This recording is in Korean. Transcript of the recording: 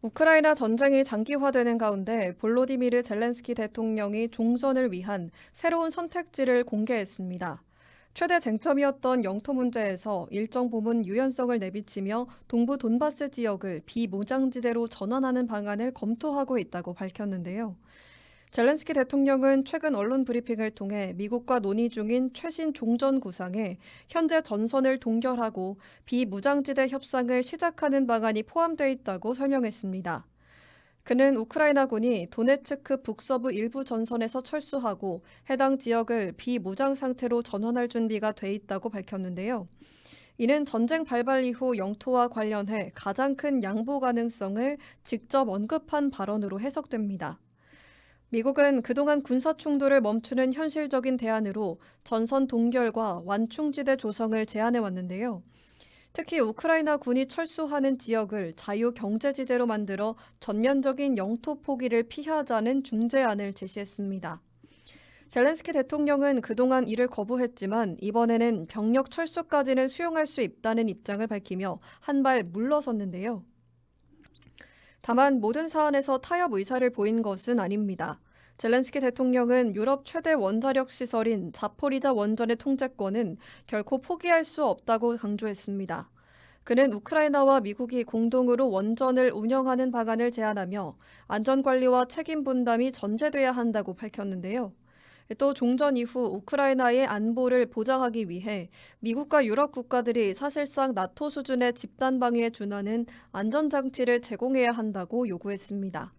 우크라이나 전쟁이 장기화되는 가운데 볼로디미르 젤렌스키 대통령이 종전을 위한 새로운 선택지를 공개했습니다. 최대 쟁점이었던 영토 문제에서 일정 부분 유연성을 내비치며 동부 돈바스 지역을 비무장지대로 전환하는 방안을 검토하고 있다고 밝혔는데요. 젤렌스키 대통령은 최근 언론 브리핑을 통해 미국과 논의 중인 최신 종전 구상에 현재 전선을 동결하고 비무장지대 협상을 시작하는 방안이 포함되어 있다고 설명했습니다. 그는 우크라이나군이 도네츠크 북서부 일부 전선에서 철수하고 해당 지역을 비무장 상태로 전환할 준비가 돼 있다고 밝혔는데요. 이는 전쟁 발발 이후 영토와 관련해 가장 큰 양보 가능성을 직접 언급한 발언으로 해석됩니다. 미국은 그동안 군사 충돌을 멈추는 현실적인 대안으로 전선 동결과 완충지대 조성을 제안해 왔는데요. 특히 우크라이나 군이 철수하는 지역을 자유 경제지대로 만들어 전면적인 영토 포기를 피하자는 중재안을 제시했습니다. 젤렌스키 대통령은 그동안 이를 거부했지만 이번에는 병력 철수까지는 수용할 수 있다는 입장을 밝히며 한 발 물러섰는데요. 다만 모든 사안에서 타협 의사를 보인 것은 아닙니다. 젤렌스키 대통령은 유럽 최대 원자력 시설인 자포리자 원전의 통제권은 결코 포기할 수 없다고 강조했습니다. 그는 우크라이나와 미국이 공동으로 원전을 운영하는 방안을 제안하며 안전관리와 책임 분담이 전제돼야 한다고 밝혔는데요. 또 종전 이후 우크라이나의 안보를 보장하기 위해 미국과 유럽 국가들이 사실상 나토 수준의 집단 방위에 준하는 안전장치를 제공해야 한다고 요구했습니다.